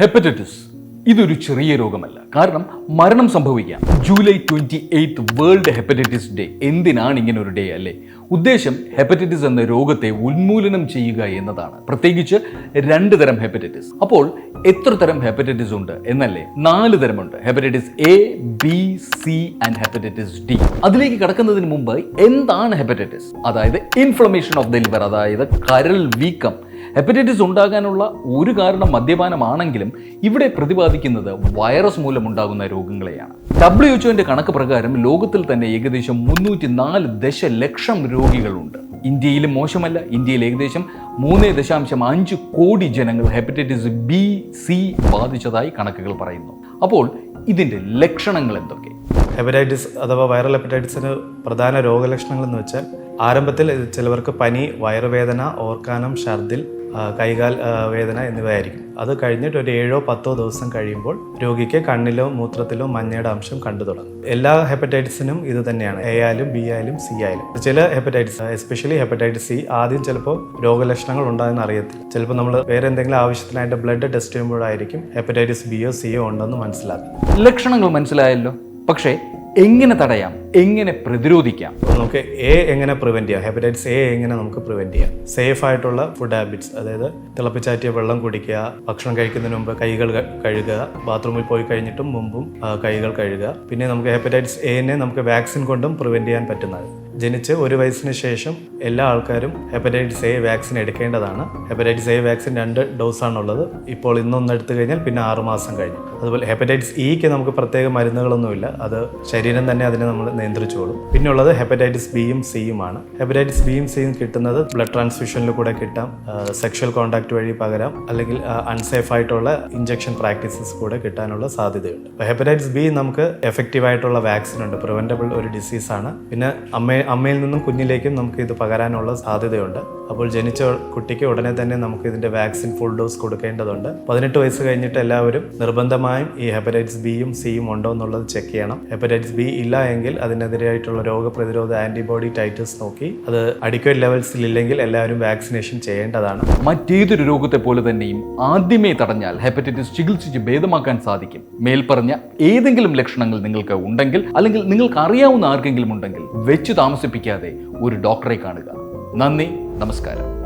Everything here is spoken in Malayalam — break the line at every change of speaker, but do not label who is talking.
ഹെപ്പറ്റൈറ്റിസ് ഇതൊരു ചെറിയ രോഗമല്ല. കാരണം മരണം സംഭവിക്കാം. July twenty eighth world hepatitis day എന്തിനാണ് ഇങ്ങനെ ഒരു ഡേ അല്ലേ? ഉദ്ദേശം ഹെപ്പറ്റൈറ്റിസ് എന്ന രോഗത്തെ ഉന്മൂലനം ചെയ്യുക എന്നതാണ്. പ്രത്യേകിച്ച് രണ്ട് തരം ഹെപ്പറ്റൈറ്റിസ് അപ്പോൾ എത്ര തരം ഹെപ്പറ്റൈറ്റിസ് ഉണ്ട് എന്നല്ലേ? നാല് തരമുണ്ട്. Hepatitis A B C and hepatitis D അതിലേക്ക് കടക്കുന്നതിന് മുമ്പ് എന്താണ് ഹെപ്പറ്റൈറ്റിസ് അതായത് ഇൻഫ്ലമേഷൻ ഓഫ് ദ ലിവർ അതായത് കരൾ വീക്കം. ഹെപ്പറ്റൈറ്റിസ് ഉണ്ടാകാനുള്ള ഒരു കാരണം മദ്യപാനമാണെങ്കിലും ഇവിടെ പ്രതിപാദിക്കുന്നത് വൈറസ് മൂലമുണ്ടാകുന്ന രോഗങ്ങളെയാണ്. ഡബ്ല്യു എച്ച്ഒന്റെ കണക്ക് പ്രകാരം ലോകത്തിൽ തന്നെ ഏകദേശം മുന്നൂറ്റി നാല് ദശലക്ഷം രോഗികളുണ്ട്. ഇന്ത്യയിലും മോശമല്ല. ഇന്ത്യയിൽ ഏകദേശം മൂന്ന് ദശാംശം അഞ്ച് കോടി ജനങ്ങൾ ഹെപ്പറ്റൈറ്റിസ് ബി സി ബാധിച്ചതായി കണക്കുകൾ പറയുന്നു. അപ്പോൾ ഇതിന്റെ ലക്ഷണങ്ങൾ എന്തൊക്കെ?
ഹെപ്പറ്റൈറ്റിസ് അഥവാ വൈറൽ ഹെപ്പറ്റൈറ്റിസിന് പ്രധാന രോഗലക്ഷണങ്ങൾ എന്ന് വെച്ചാൽ ആരംഭത്തിൽ ചിലവർക്ക് പനി വയറുവേദന ഓർക്കാനം ഛർദിൽ കൈകാൽ വേദന എന്നിവയായിരിക്കും. അത് കഴിഞ്ഞിട്ട് ഒരു ഏഴോ പത്തോ ദിവസം കഴിയുമ്പോൾ രോഗിക്ക് കണ്ണിലോ മൂത്രത്തിലോ മഞ്ഞയുടെ അംശം കണ്ടു തുടങ്ങും. എല്ലാ ഹെപ്പറ്റൈറ്റിസിനും ഇത് തന്നെയാണ്. എ ആയാലും ബി ആയാലും സി ആയാലും. ചില ഹെപ്പറ്റൈറ്റിസ് എസ്പെഷ്യലി ഹെപ്പറ്റൈറ്റിസ് സി ആദ്യം ചിലപ്പോൾ രോഗലക്ഷണങ്ങൾ ഉണ്ടാകുന്ന അറിയത്തില്ല. ചിലപ്പോൾ നമ്മൾ വേറെ എന്തെങ്കിലും ആവശ്യത്തിനായിട്ട് ബ്ലഡ് ടെസ്റ്റ് ചെയ്യുമ്പോഴായിരിക്കും ഹെപ്പറ്റൈറ്റിസ് ബിയോ സിയോ ഉണ്ടെന്ന് മനസ്സിലാക്കുന്നത്
ലക്ഷണങ്ങൾ മനസ്സിലായല്ലോ. പക്ഷേ എങ്ങനെ തടയാം? എങ്ങനെ പ്രതിരോധിക്കാം?
നമുക്ക് എ എങ്ങനെ പ്രിവെന്റ് ചെയ്യാം? ഹെപ്പറ്റൈറ്റിസ് എ എങ്ങനെ നമുക്ക് പ്രിവെന്റ് ചെയ്യാം? സേഫ് ആയിട്ടുള്ള ഫുഡ് ഹാബിറ്റ്സ് അതായത് തിളപ്പിച്ചാറ്റിയ വെള്ളം കുടിക്കുക ഭക്ഷണം കഴിക്കുന്നതിന് മുമ്പ് കൈകൾ കഴുകുക ബാത്റൂമിൽ പോയി കഴിഞ്ഞിട്ടും മുമ്പും കൈകൾ കഴുകുക. പിന്നെ നമുക്ക് ഹെപ്പറ്റൈറ്റിസ് എനെ നമുക്ക് വാക്സിൻ കൊണ്ടും പ്രിവെന്റ് ചെയ്യാൻ പറ്റുന്നത് ജനിച്ച് ഒരു വയസ്സിന് ശേഷം എല്ലാ ആൾക്കാരും ഹെപ്പറ്റൈറ്റിസ് എ വാക്സിൻ എടുക്കേണ്ടതാണ്. ഹെപ്പറ്റൈറ്റിസ് എ വാക്സിൻ രണ്ട് ഡോസാണുള്ളത് ഇപ്പോൾ ഇന്നൊന്ന് എടുത്തു കഴിഞ്ഞാൽ പിന്നെ ആറുമാസം കഴിഞ്ഞു. അതുപോലെ ഹെപ്പറ്റൈറ്റിസ് ഇക്ക് നമുക്ക് പ്രത്യേക മരുന്നുകളൊന്നുമില്ല. അത് ശരീരം തന്നെ അതിനെ നമ്മൾ നിയന്ത്രിച്ചോളും. പിന്നെ ഉള്ളത് ഹെപ്പറ്റൈറ്റിസ് ബിയും സിയുമാണ് ഹെപ്പറ്റൈറ്റിസ് ബിയും സിയും കിട്ടുന്നത് ബ്ലഡ് ട്രാൻസ്ഫ്യൂഷനിൽ കൂടെ കിട്ടാം. സെക്ഷൽ കോൺടാക്ട് വഴി പകരാം. അല്ലെങ്കിൽ അൺസേഫ് ആയിട്ടുള്ള ഇഞ്ചക്ഷൻ പ്രാക്ടീസസ് കൂടെ കിട്ടാനുള്ള സാധ്യതയുണ്ട്. ഹെപ്പറ്റൈറ്റിസ് ബി നമുക്ക് എഫക്റ്റീവ് ആയിട്ടുള്ള വാക്സിൻ ഉണ്ട്. പ്രിവെന്റബിൾ ഒരു ഡിസീസാണ് പിന്നെ അമ്മ അമ്മയിൽ നിന്നും കുഞ്ഞിലേക്കും നമുക്ക് ഇത് പകരാനുള്ള സാധ്യതയുണ്ട്. അപ്പോൾ ജനിച്ച കുട്ടിക്ക് ഉടനെ തന്നെ നമുക്ക് ഇതിന്റെ വാക്സിൻ ഫുൾ ഡോസ് കൊടുക്കേണ്ടതുണ്ട്. പതിനെട്ട് വയസ്സ് കഴിഞ്ഞിട്ട് എല്ലാവരും നിർബന്ധമായും ഈ ഹെപ്പറ്റൈറ്റിസ് ബിയും സിയും ഉണ്ടോ എന്നുള്ളത് ചെക്ക് ചെയ്യണം. ഹെപ്പറ്റൈറ്റിസ് ബി ഇല്ല എങ്കിൽ അതിനെതിരായിട്ടുള്ള രോഗപ്രതിരോധ ആന്റിബോഡി ടൈറ്റസ് നോക്കി അത് അഡിക്വേറ്റ് ലെവൽസിൽ ഇല്ലെങ്കിൽ എല്ലാവരും വാക്സിനേഷൻ ചെയ്യേണ്ടതാണ്.
മറ്റേതൊരു രോഗത്തെ പോലെ തന്നെയും ആദ്യമേ തടഞ്ഞാൽ ഹെപ്പറ്റൈറ്റിസ് ചികിത്സിച്ച് ഭേദമാക്കാൻ സാധിക്കും. മേൽപ്പറഞ്ഞ ഏതെങ്കിലും ലക്ഷണങ്ങൾ നിങ്ങൾക്ക് ഉണ്ടെങ്കിൽ അല്ലെങ്കിൽ നിങ്ങൾക്ക് അറിയാവുന്ന ആർക്കെങ്കിലും ഉണ്ടെങ്കിൽ വെച്ച് താമസിപ്പിക്കാതെ ഒരു ഡോക്ടറെ കാണുക. നന്ദി നമസ്കാരം.